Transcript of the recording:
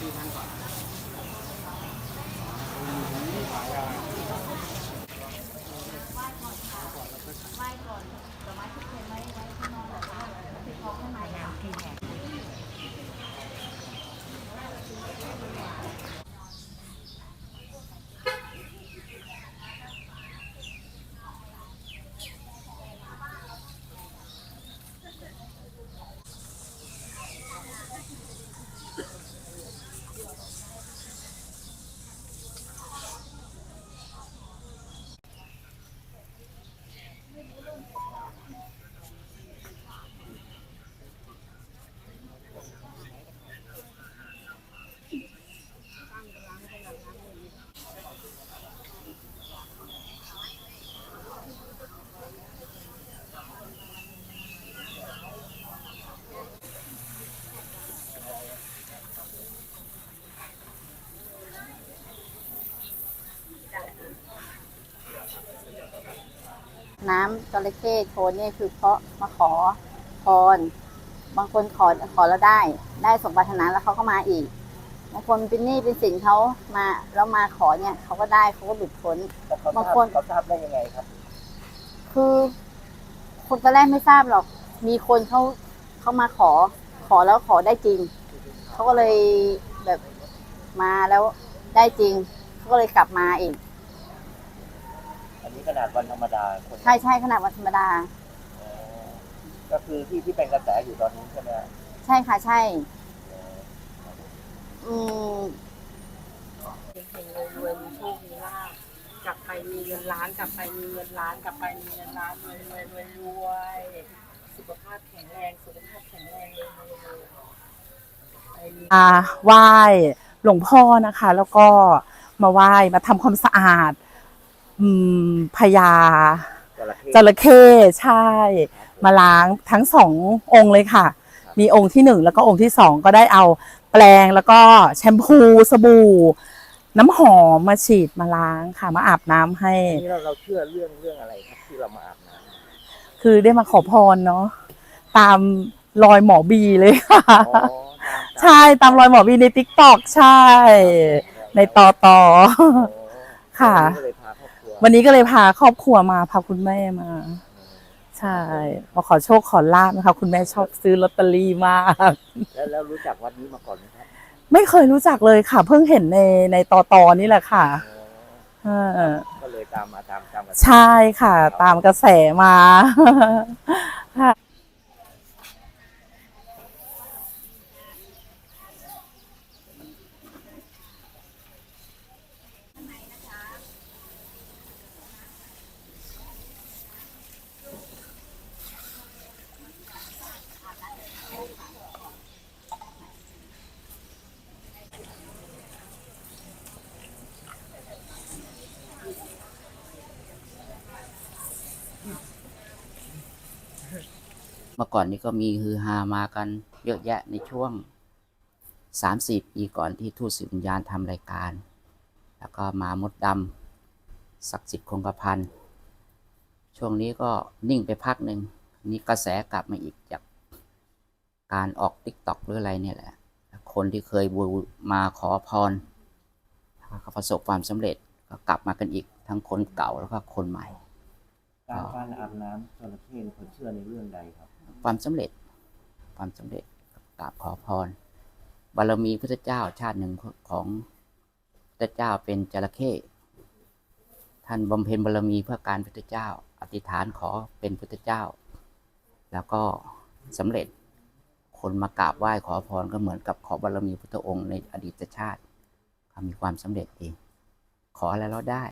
ดูท่านก่อน น้ำจระเข้โชนเนี่ยคือเพราะมาขอพรบางคนขอขอแล้วได้ ได้สมปรารถนาแล้วเขาก็มาอีกบางคนเป็นหนี้เป็นสินเขามาแล้วมาขอเนี่ยเขาก็ได้เขาก็หลุดพ้นแล้วเขาทบางราบคนเขาทราบได้ยังไงครับ คือคนตอนแรกไม่ทราบหรอก มีคนเขาเขามาขอ ขอแล้วขอได้จริงเขาก็เลยแบบมาแล้วได้จริงเขาก็เลยกลับมาอีกอั นนี้ขนาดวันธรรมดาคนใช่ใช่ขนาดวันธรรมดาอ๋อก็คือที่ที่เป็นกระแสอยู่ตอนนี้ใช่ไหมฮะใช่ค่ะใช่ อืมเฮงๆรวยๆมีโชคมีลาภกลับไปมีเงินล้านกลับไปมีเงินล้านกลับไปมีเงินล้านรวยรวยรวยรวยสุขภาพแข็งแรงสุขภาพแข็งแรงรวยรวยรวยไปมีมาไหว้หลวงพ่อนะคะ แล้วก็มาไหว้มาทำความสะอาดอืม พญาจระเข้จระเข้ใช่ มาล้างทั้งสององค์เลยค่ะ มีองค์ที่หนึ่งแล้วก็องค์ที่สองก็ได้เอาแปรงแล้วก็แชมพูสบู่ น้ำหอมมาฉีดมาล้างค่ะ มาอาบน้ำให้อันนี้เราเราเชื่อเรื่องเรื่องอะไรครับที่เรามาอาบน้ำคือได้มาขอพรเนาะตามรอยหมอบีเลยค่ะอ๋อตามตามใช่ตามรอยหมอบีในติ๊กตอกใช่ ในต่อต่ออ๋อค่ะ วันนี้ก็เลยพาครอบครัววันนี้ก็เลยพาครอบครัวมาพาคุณแม่มา ใช่มาขอโชคขอลาบนะคะ คุณแม่ชอบซื้อลอตเตอรี่มาก แล้วแล้วรู้จักวัดนี้มาก่อนไหมครับไม่เคยรู้จักเลยค่ะ เพิ่งเห็นในในต่อตอนี่แหละค่ะอ๋อเออก็เลยตามมาตามตามกันใช่ค่ะ ตามกระแสมา เมื่อก่อนนี้ก็มีฮือฮามากันเยอะแยะในช่วงสามสี่ปีก่อนที่ทูตสื่อวิญญาณทำรายการ แล้วก็มามดดำศักดิ์สิทธิ์คงกระพันช่วงนี้ก็นิ่งไปพักหนึ่งนี่กระแสกลับมาอีกจากการออกติ๊กต็อกหรืออะไรเนี่ยแหละ คนที่เคยบูมาขอพรแล้วก็ประสบความสำเร็จก็กลับมากันอีก ทั้งคนเก่าแล้วก็คนใหม่ การการอาบน้ำจระเข้คนเชื่อในเรื่องใดครับ ความสำเร็จ ความสำเร็จกราบขอพร บารมีพุทธเจ้าชาติหนึ่งของพุทธเจ้าเป็นจระเข้ท่านบำเพ็ญบารมีเพื่อการพุทธเจ้า อธิษฐานขอเป็นพุทธเจ้า แล้วก็สำเร็จคนมากราบไหว้ขอพรก็เหมือนกับขอบารมีพุทธองค์ในอดีตชาติเขามีความสำเร็จเอง ขออะไรเราได้